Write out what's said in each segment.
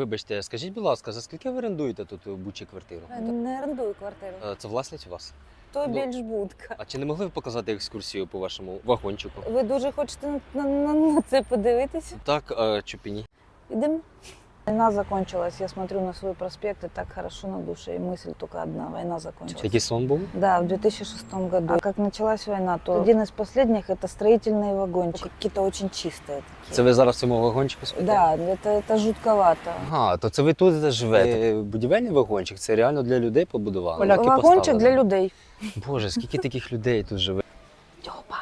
вибачте, скажіть, будь ласка, за скільки ви орендуєте тут у Бучі квартиру? Не орендую квартиру. Е, Це власність у вас? То ну, більш будка. А чи не могли б показати екскурсію по вашому вагончику? Ви дуже хочете на, на, на це подивитися? Так, а, чи пі ні? Идем. Война закончилась. Я смотрю на свой проспект, и так хорошо на душе. И мысль только одна. Война закончилась. Який сон був? Да, в 2006 году. А как началась война, то один из последних это строительные вагончики. Какие-то очень чистые такие. Це ви зараз в цьому вагончику спите? Да, это, это жутковато. Ага, то це ви тут живете. Е, Будівельний вагончик, це реально для людей побудували. Поляки Вагончик поставили. для людей. Боже, скільки таких людей тут живе. Степа.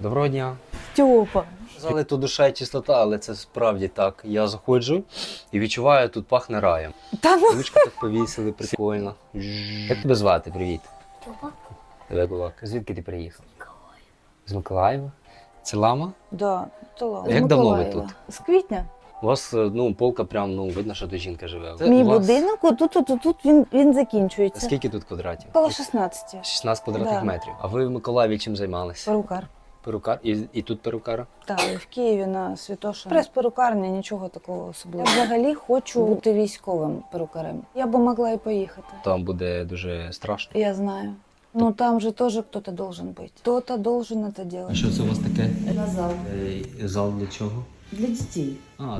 Доброго дня. Степа. Казали, тут душа і чистота, але це справді так. Я заходжу і відчуваю, тут пахне раєм. Та ну. Ручку так повісили, прикольно. Як тебе звати? Привіт. Тебе кулак. Звідки ти приїхав? З Миколаєва. Це лама? Да, то ладно. Як давно ви Миколаєва. З квітня. У вас е, ну, полка прям ну, видно, що тут жінка живе. Це Мій у вас- будинок, отут, тут, тут він, він закінчується. Скільки тут квадратів? Коло 16. 16 квадратних Да. метрів. А ви в Миколаєві чим займалися? Перукар. Перукар? І, і тут перукар? Так, і в Києві на Святоша. Прес-перукарня, нічого такого особливого. Я взагалі хочу бути військовим перукарем. Я би могла і поїхати. Там буде дуже страшно. Я знаю. Ну там же теж хтось должен бути. Кто-то должен это делать. що це у вас таке? На зал Зал для чого? для дітей. А,